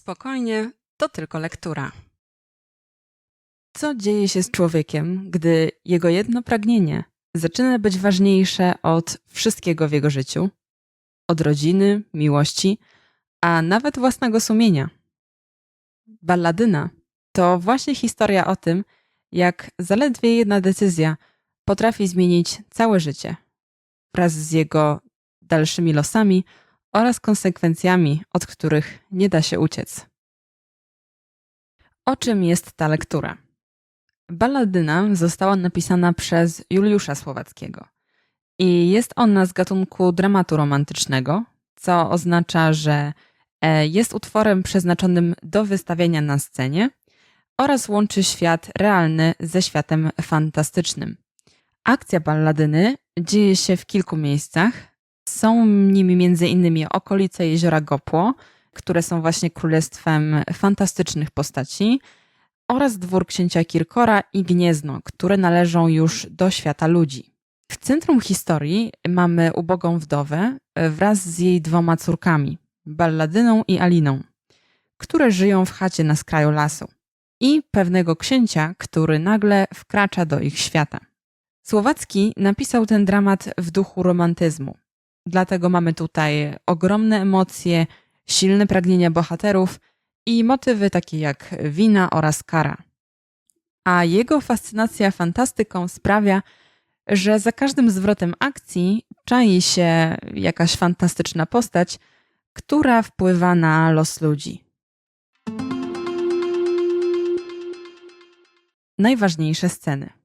Spokojnie, to tylko lektura. Co dzieje się z człowiekiem, gdy jego jedno pragnienie zaczyna być ważniejsze od wszystkiego w jego życiu? Od rodziny, miłości, a nawet własnego sumienia. Balladyna to właśnie historia o tym, jak zaledwie jedna decyzja potrafi zmienić całe życie wraz z jego dalszymi losami oraz konsekwencjami, od których nie da się uciec. O czym jest ta lektura? Balladyna została napisana przez Juliusza Słowackiego i jest ona z gatunku dramatu romantycznego, co oznacza, że e, jest utworem przeznaczonym do wystawienia na scenie oraz łączy świat realny ze światem fantastycznym. Akcja balladyny dzieje się w kilku miejscach. Są nimi m.in. okolice jeziora Gopło, które są właśnie królestwem fantastycznych postaci, oraz dwór księcia Kirkora i Gniezno, które należą już do świata ludzi. W centrum historii mamy ubogą wdowę wraz z jej dwoma córkami, Balladyną i Aliną, które żyją w chacie na skraju lasu, i pewnego księcia, który nagle wkracza do ich świata. Słowacki napisał ten dramat w duchu romantyzmu. Dlatego mamy tutaj ogromne emocje, silne pragnienia bohaterów i motywy takie jak wina oraz kara. A jego fascynacja fantastyką sprawia, że za każdym zwrotem akcji czai się jakaś fantastyczna postać, która wpływa na los ludzi. Najważniejsze sceny.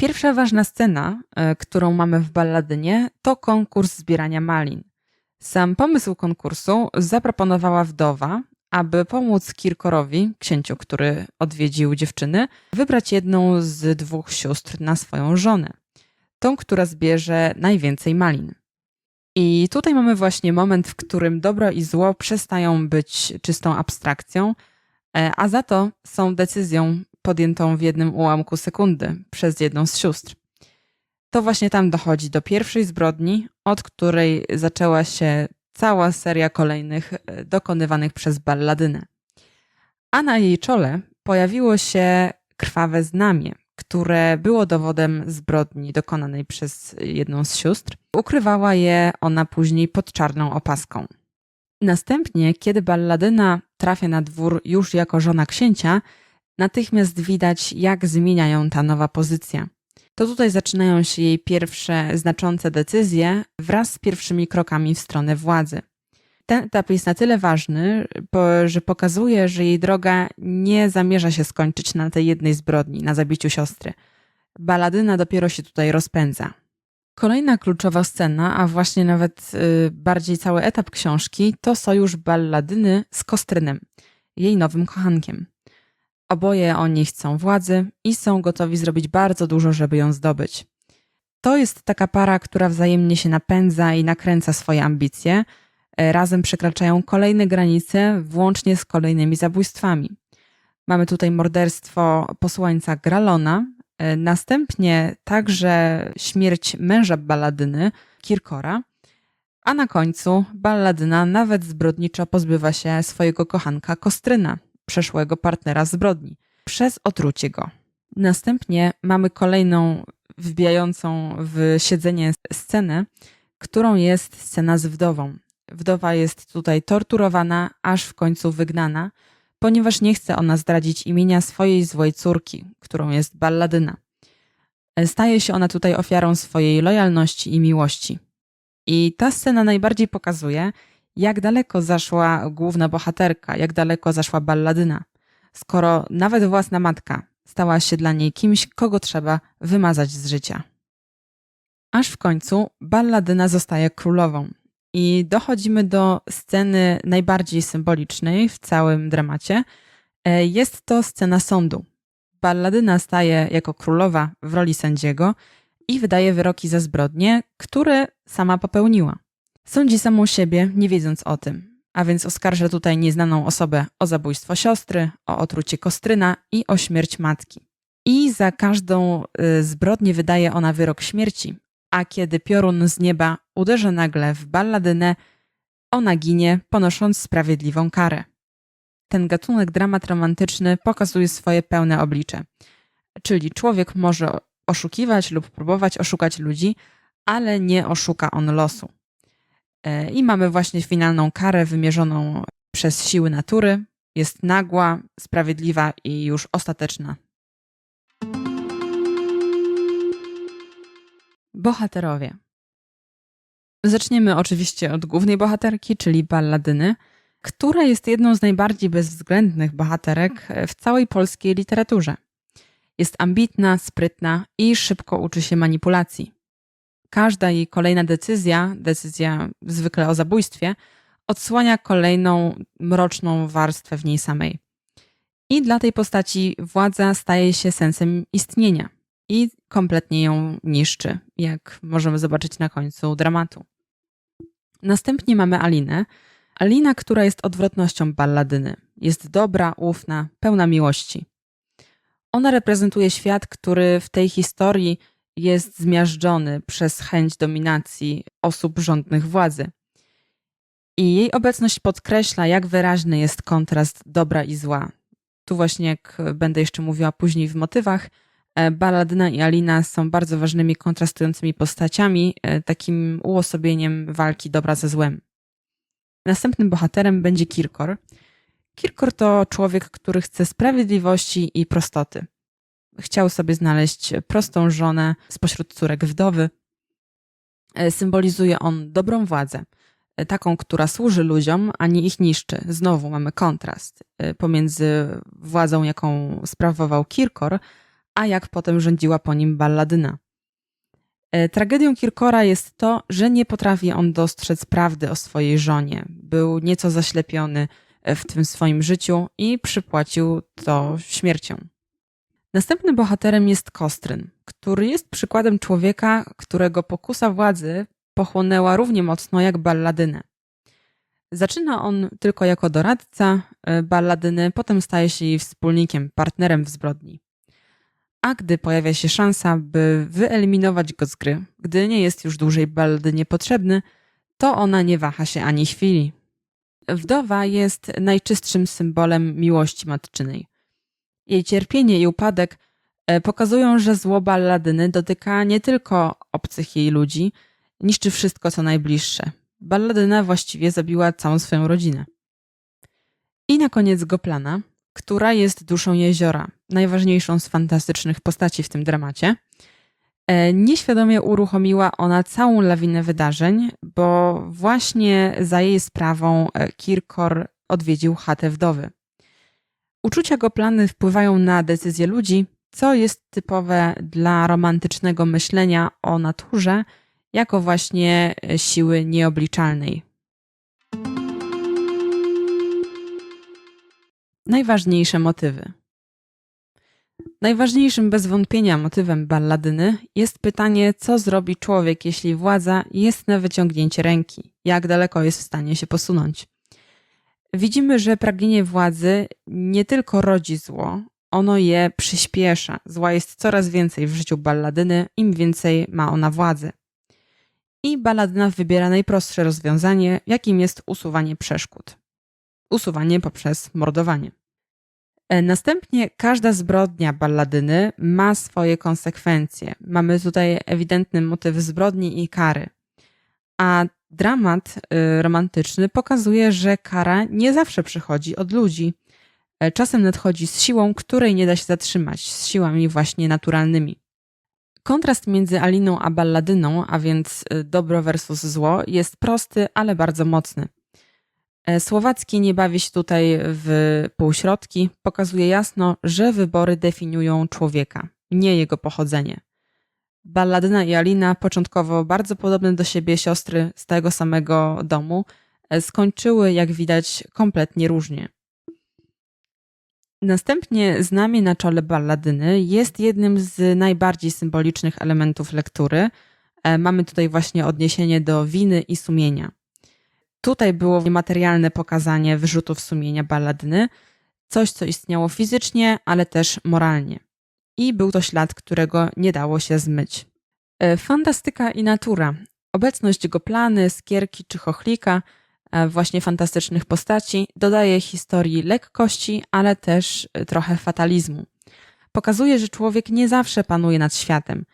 Pierwsza ważna scena, e, którą mamy w balladynie, to konkurs zbierania malin. Sam pomysł konkursu zaproponowała wdowa, aby pomóc Kirkorowi, księciu, który odwiedził dziewczyny, wybrać jedną z dwóch sióstr na swoją żonę. Tą, która zbierze najwięcej malin. I tutaj mamy właśnie moment, w którym dobro i zło przestają być czystą abstrakcją, e, a za to są decyzją podjętą w jednym ułamku sekundy przez jedną z sióstr. To właśnie tam dochodzi do pierwszej zbrodni, od której zaczęła się cała seria kolejnych e, dokonywanych przez balladynę. A na jej czole pojawiło się krwawe znamie, które było dowodem zbrodni dokonanej przez jedną z sióstr. Ukrywała je ona później pod czarną opaską. Następnie, kiedy balladyna trafia na dwór już jako żona księcia, natychmiast widać, jak zmienia ją ta nowa pozycja. To tutaj zaczynają się jej pierwsze znaczące decyzje wraz z pierwszymi krokami w stronę władzy. Ten etap jest na tyle ważny, że pokazuje, że jej droga nie zamierza się skończyć na tej jednej zbrodni, na zabiciu siostry. Baladyna dopiero się tutaj rozpędza. Kolejna kluczowa scena, a właśnie nawet y, bardziej cały etap książki, to sojusz balladyny z Kostrynem, jej nowym kochankiem. Oboje oni chcą władzy i są gotowi zrobić bardzo dużo, żeby ją zdobyć. To jest taka para, która wzajemnie się napędza i nakręca swoje ambicje. E, razem przekraczają kolejne granice, włącznie z kolejnymi zabójstwami. Mamy tutaj morderstwo posłańca Gralona, e, następnie także śmierć męża balladyny, Kirkora, a na końcu balladyna nawet zbrodniczo pozbywa się swojego kochanka Kostryna, przeszłego partnera zbrodni przez otrucie go. Następnie mamy kolejną wbijającą w siedzenie scenę, którą jest scena z wdową. Wdowa jest tutaj torturowana, aż w końcu wygnana, ponieważ nie chce ona zdradzić imienia swojej złej córki, którą jest balladyna. Staje się ona tutaj ofiarą swojej lojalności i miłości. I ta scena najbardziej pokazuje, jak daleko zaszła główna bohaterka, jak daleko zaszła balladyna, skoro nawet własna matka stała się dla niej kimś, kogo trzeba wymazać z życia. Aż w końcu balladyna zostaje królową i dochodzimy do sceny najbardziej symbolicznej w całym dramacie. E, jest to scena sądu. Balladyna staje jako królowa w roli sędziego i wydaje wyroki za zbrodnie, które sama popełniła. Sądzi samą siebie, nie wiedząc o tym, a więc oskarża tutaj nieznaną osobę o zabójstwo siostry, o otrucie kostryna i o śmierć matki. I za każdą y, zbrodnię wydaje ona wyrok śmierci, a kiedy piorun z nieba uderza nagle w balladynę, ona ginie, ponosząc sprawiedliwą karę. Ten gatunek dramat romantyczny pokazuje swoje pełne oblicze. Czyli człowiek może oszukiwać lub próbować oszukać ludzi, ale nie oszuka on losu. E, I mamy właśnie finalną karę wymierzoną przez siły natury. Jest nagła, sprawiedliwa i już ostateczna. Bohaterowie. Zaczniemy oczywiście od głównej bohaterki, czyli balladyny, która jest jedną z najbardziej bezwzględnych bohaterek w całej polskiej literaturze. Jest ambitna, sprytna i szybko uczy się manipulacji. Każda jej kolejna decyzja, decyzja zwykle o zabójstwie, odsłania kolejną mroczną warstwę w niej samej. I dla tej postaci władza staje się sensem istnienia i kompletnie ją niszczy, jak możemy zobaczyć na końcu dramatu. Następnie mamy Alinę. Alina, która jest odwrotnością balladyny. Jest dobra, ufna, pełna miłości. Ona reprezentuje świat, który w tej historii jest zmiażdżony przez chęć dominacji osób rządnych władzy. I jej obecność podkreśla, jak wyraźny jest kontrast dobra i zła. Tu właśnie, jak będę jeszcze mówiła później w motywach, e, Baladyna i Alina są bardzo ważnymi kontrastującymi postaciami, e, takim uosobieniem walki dobra ze złem. Następnym bohaterem będzie Kirkor. Kirkor to człowiek, który chce sprawiedliwości i prostoty. Chciał sobie znaleźć prostą żonę spośród córek wdowy. E, symbolizuje on dobrą władzę, e, taką, która służy ludziom, a nie ich niszczy. Znowu mamy kontrast e, pomiędzy władzą, jaką sprawował Kirkor, a jak potem rządziła po nim Balladyna. Tragedią Kirkora jest to, że nie potrafi on dostrzec prawdy o swojej żonie. Był nieco zaślepiony w tym swoim życiu i przypłacił to śmiercią. Następnym bohaterem jest Kostryn, który jest przykładem człowieka, którego pokusa władzy pochłonęła równie mocno jak balladynę. Zaczyna on tylko jako doradca e, balladyny, potem staje się jej wspólnikiem, partnerem w zbrodni. A gdy pojawia się szansa, by wyeliminować go z gry, gdy nie jest już dłużej balladynie potrzebny, to ona nie waha się ani chwili. Wdowa jest najczystszym symbolem miłości matczynej. Jej cierpienie i upadek e, pokazują, że zło balladyny dotyka nie tylko obcych jej ludzi, niszczy wszystko, co najbliższe. Balladyna właściwie zabiła całą swoją rodzinę. I na koniec Goplana, która jest duszą jeziora, najważniejszą z fantastycznych postaci w tym dramacie. E, nieświadomie uruchomiła ona całą lawinę wydarzeń, bo właśnie za jej sprawą e, Kirkor odwiedził chatę wdowy. Uczucia Goplany wpływają na decyzje ludzi, co jest typowe dla romantycznego myślenia o naturze jako właśnie siły nieobliczalnej. Najważniejsze motywy. Najważniejszym bez wątpienia motywem balladyny jest pytanie, co zrobi człowiek, jeśli władza jest na wyciągnięcie ręki, jak daleko jest w stanie się posunąć. Widzimy, że pragnienie władzy nie tylko rodzi zło, ono je przyspiesza. Zła jest coraz więcej w życiu balladyny, im więcej ma ona władzy. I balladyna wybiera najprostsze rozwiązanie, jakim jest usuwanie przeszkód. Usuwanie poprzez mordowanie. E, następnie każda zbrodnia balladyny ma swoje konsekwencje. Mamy tutaj ewidentny motyw zbrodni i kary. A dramat y, romantyczny pokazuje, że kara nie zawsze przychodzi od ludzi. E, czasem nadchodzi z siłą, której nie da się zatrzymać, z siłami właśnie naturalnymi. Kontrast między Aliną a Balladyną, a więc y, dobro versus zło, jest prosty, ale bardzo mocny. E, Słowacki nie bawi się tutaj w półśrodki, pokazuje jasno, że wybory definiują człowieka, nie jego pochodzenie. Balladyna i Alina, początkowo bardzo podobne do siebie siostry z tego samego domu, e, skończyły, jak widać, kompletnie różnie. Następnie znamie na czole balladyny jest jednym z najbardziej symbolicznych elementów lektury. E, mamy tutaj właśnie odniesienie do winy i sumienia. Tutaj było materialne pokazanie wyrzutów sumienia balladyny, coś co istniało fizycznie, ale też moralnie i był to ślad, którego nie dało się zmyć. E, fantastyka i natura. Obecność goplany, skierki czy chochlika e, właśnie fantastycznych postaci, dodaje historii lekkości, ale też e, trochę fatalizmu. Pokazuje, że człowiek nie zawsze panuje nad światem.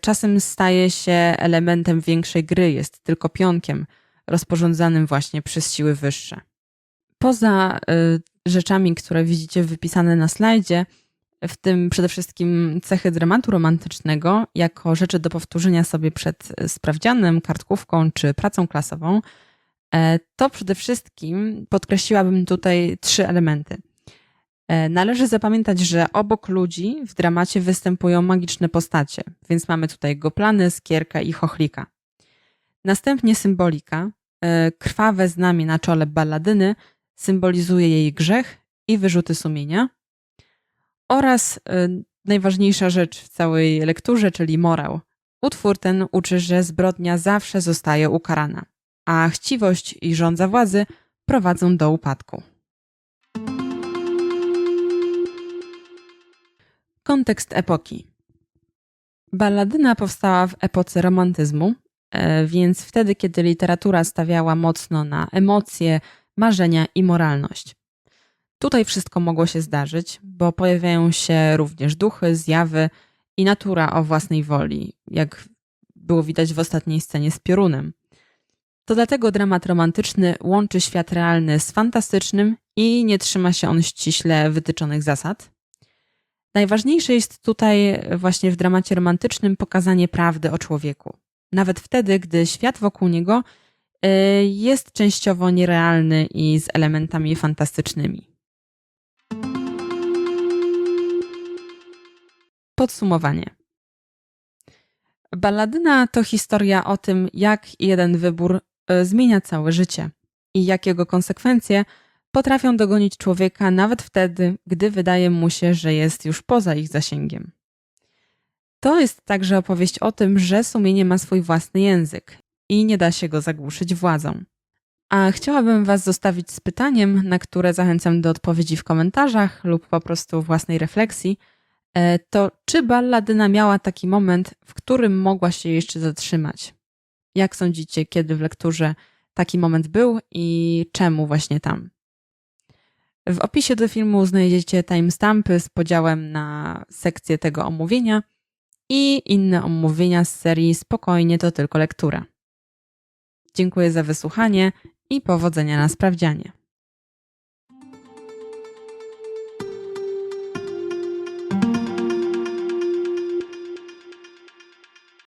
Czasem staje się elementem większej gry, jest tylko pionkiem rozporządzanym właśnie przez siły wyższe. Poza rzeczami, które widzicie wypisane na slajdzie, w tym przede wszystkim cechy dramatu romantycznego, jako rzeczy do powtórzenia sobie przed sprawdzianem, kartkówką czy pracą klasową, e, to przede wszystkim podkreśliłabym tutaj trzy elementy. E, Należy zapamiętać, że obok ludzi w dramacie występują magiczne postacie, więc mamy tutaj goplany, skierkę i chochlika. Następnie symbolika. E, Krwawe znamie na czole balladyny symbolizuje jej grzech i wyrzuty sumienia. Oraz e, najważniejsza rzecz w całej lekturze, czyli morał. Utwór ten uczy, że zbrodnia zawsze zostaje ukarana, a chciwość i żądza władzy prowadzą do upadku. Kontekst epoki. Balladyna powstała w epoce romantyzmu, e, więc wtedy, kiedy literatura stawiała mocno na emocje, marzenia i moralność. Tutaj wszystko mogło się zdarzyć, bo pojawiają się również duchy, zjawy i natura o własnej woli, jak było widać w ostatniej scenie z piorunem. To dlatego dramat romantyczny łączy świat realny z fantastycznym i nie trzyma się on ściśle wytyczonych zasad. Najważniejsze jest tutaj właśnie w dramacie romantycznym pokazanie prawdy o człowieku. Nawet wtedy, gdy świat wokół niego y, jest częściowo nierealny i z elementami fantastycznymi. Podsumowanie. Balladyna to historia o tym, jak jeden wybór y, zmienia całe życie i jak jego konsekwencje potrafią dogonić człowieka nawet wtedy, gdy wydaje mu się, że jest już poza ich zasięgiem. To jest także opowieść o tym, że sumienie ma swój własny język i nie da się go zagłuszyć władzą. A chciałabym Was zostawić z pytaniem, na które zachęcam do odpowiedzi w komentarzach lub po prostu własnej refleksji. E, To czy balladyna miała taki moment, w którym mogła się jeszcze zatrzymać? Jak sądzicie, kiedy w lekturze taki moment był i czemu właśnie tam? W opisie do filmu znajdziecie timestampy z podziałem na sekcję tego omówienia i inne omówienia z serii Spokojnie to tylko lektura. Dziękuję za wysłuchanie i powodzenia na sprawdzianie.